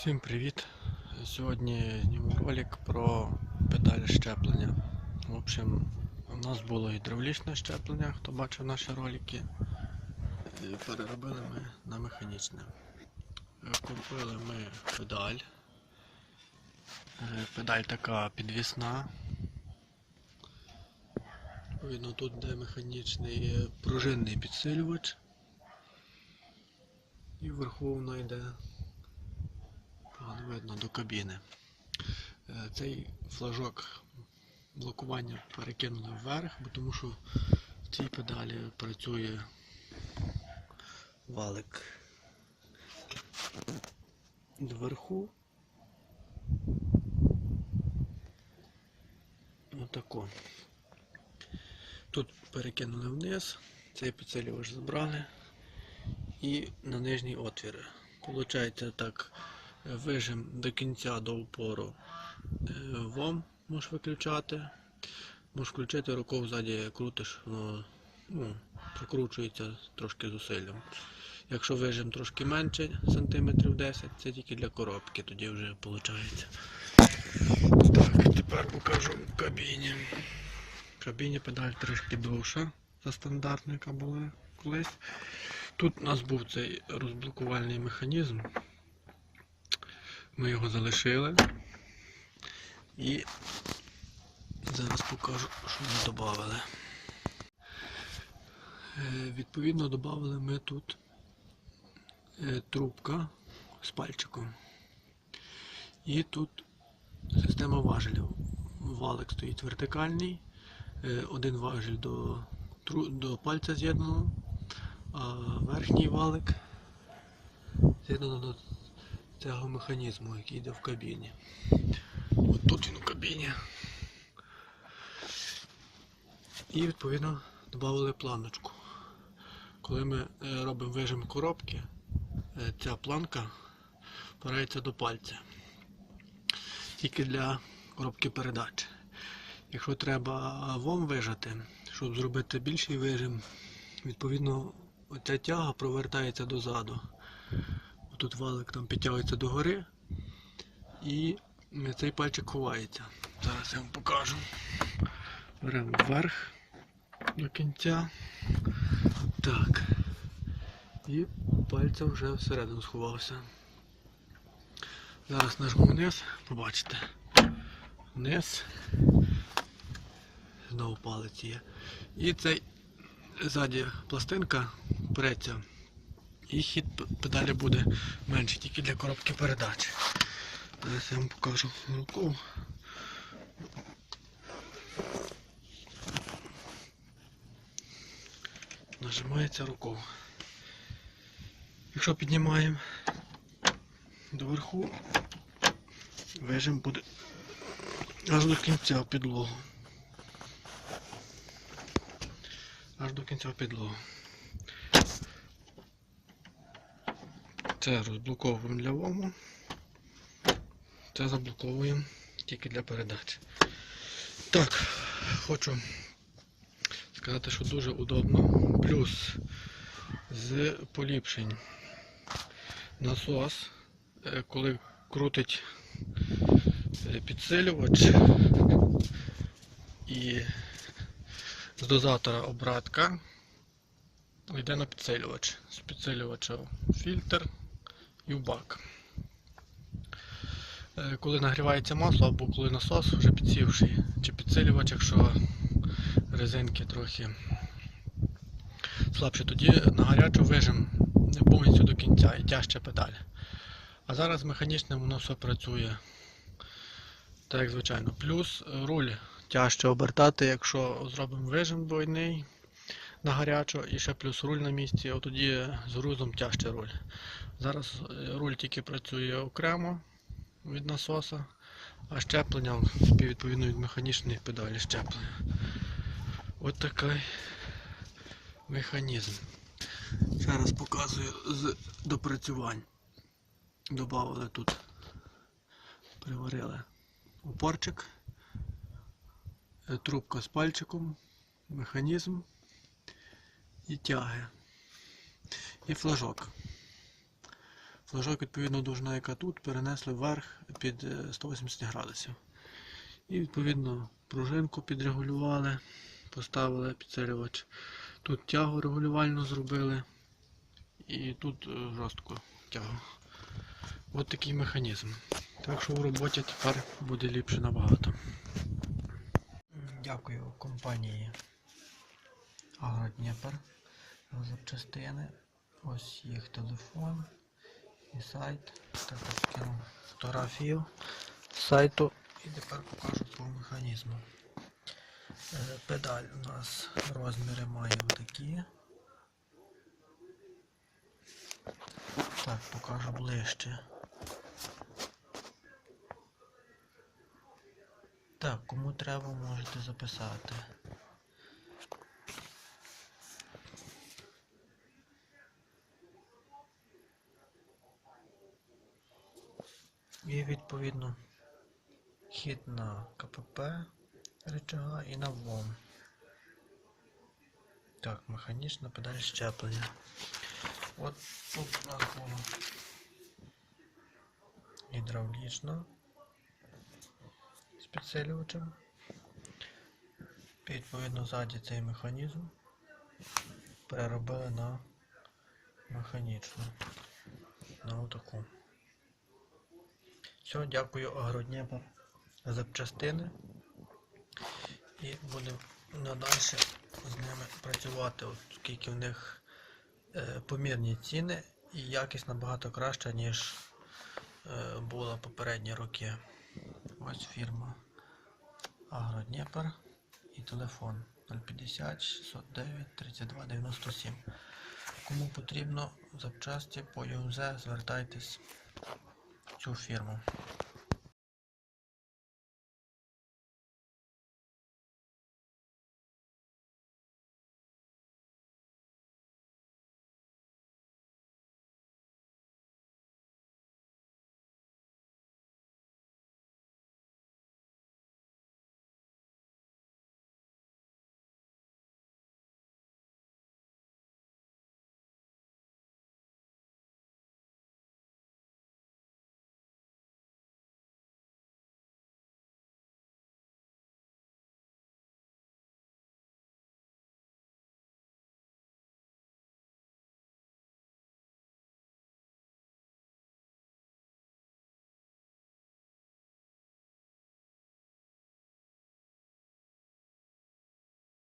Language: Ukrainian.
Всім привіт! Сьогодні зніму ролик про педаль щеплення. В общем, у нас було гідравлічне щеплення, хто бачив наші ролики. І Переробили ми на механічне. Е, Купили ми педаль. Е, Педаль така підвісна. Відповідно, тут де механічний е, пружинний підсилювач. І вверху воно йде до кабіни. Е, Цей флажок блокування перекинули вверх, бо тому що в цій педалі працює валик доверху. Отако. Тут перекинули вниз, цей підсилювач забрали і на нижній отвір. Получається так вижим до кінця до упору е, ВОМ можеш виключати. Можеш включити рукою ззаді крутиш, воно ну, прокручується трошки зусиллям. Якщо вижим трошки менше, сантиметрів 10, це тільки для коробки, тоді вже виходить. Так, тепер покажу в кабіні. В кабіні педаль трішки довша за стандартну, яка була колись. Тут у нас був цей розблокувальний механізм. Ми його залишили. І зараз покажу, що ми додали. Відповідно, додали ми тут е, трубка з пальчиком. І тут система важелів. Валик стоїть вертикальний, е, один важель до, до пальця з'єднано, а верхній валик з'єднано до цього механізму, який йде в кабіні. От тут він у кабіні. І відповідно додали планочку. Коли ми е, робимо вижим коробки, е, ця планка впирається до пальця. Тільки для коробки передач. Якщо треба ВОМ вижати, щоб зробити більший вижим, відповідно оця тяга провертається дозаду. Тут валик там підтягується догори і цей пальчик ховається. Зараз я вам покажу. Беремо вверх до кінця. Так. І пальцем вже всередину сховався. Зараз нажму вниз, побачите. Вниз. Знову палець є. І цей ззаді пластинка преться. І хід педалі буде менше, тільки для коробки передач. Зараз я вам покажу руку. Нажимається рукою. Якщо піднімаємо доверху, вижим буде аж до кінця підлогу. Аж до кінця підлогу. Це розблоковуємо для ВОМу. Це заблоковуємо тільки для передач. Так, хочу сказати, що дуже удобно. Плюс з поліпшень насос, е, коли крутить е, підсилювач і з дозатора обратка йде на підсилювач. З підсилювача фільтр і в бак. Е, Коли нагрівається масло або коли насос вже підсівший, чи підсилювач, якщо резинки трохи слабші, тоді на гарячу вижим повністю до кінця і тяжче педаль. А зараз механічне воно все працює так звичайно. Плюс руль тяжче обертати, якщо зробимо вижим двойний на гарячу і ще плюс руль на місці, от тоді з грузом тяжче руль. Зараз е, руль тільки працює окремо від насоса, а щеплення співвідповідно від механічної педалі щеплення. От такий механізм. Зараз показую з допрацювань. Добавили тут, приварили упорчик, е, трубка з пальчиком, механізм і тяги. І флажок. Флажок, відповідно, довжина, яка тут, перенесли вверх під е, 180 градусів. І відповідно пружинку підрегулювали, поставили підсилювач. Тут тягу регулювальну зробили. І тут е, жорстку тягу. От такий механізм. Так що в роботі тепер буде ліпше набагато. Дякую компанії Агродніпер запчастини. Ось їх телефон і сайт. Також скинув фотографію сайту і тепер покажу по механізму. Е, Педаль у нас розміри має отакі. Так, покажу ближче. Так, кому треба, можете записати. І відповідно хід на КПП рычага і на ВОМ. Так, механічна педаль щеплення. От тут у нас було гідравлічно з підсилювачем. Відповідно, ззаді цей механізм переробили на механічну. На отаку. Все, дякую Агродніпер запчастини. І будемо надалі з ними працювати, оскільки в них е, помірні ціни і якість набагато краща, ніж е, була попередні роки. Ось фірма Агродніпер і телефон 050 609 32 97. Кому потрібно запчасті по ЮМЗ, звертайтесь в цю фірму.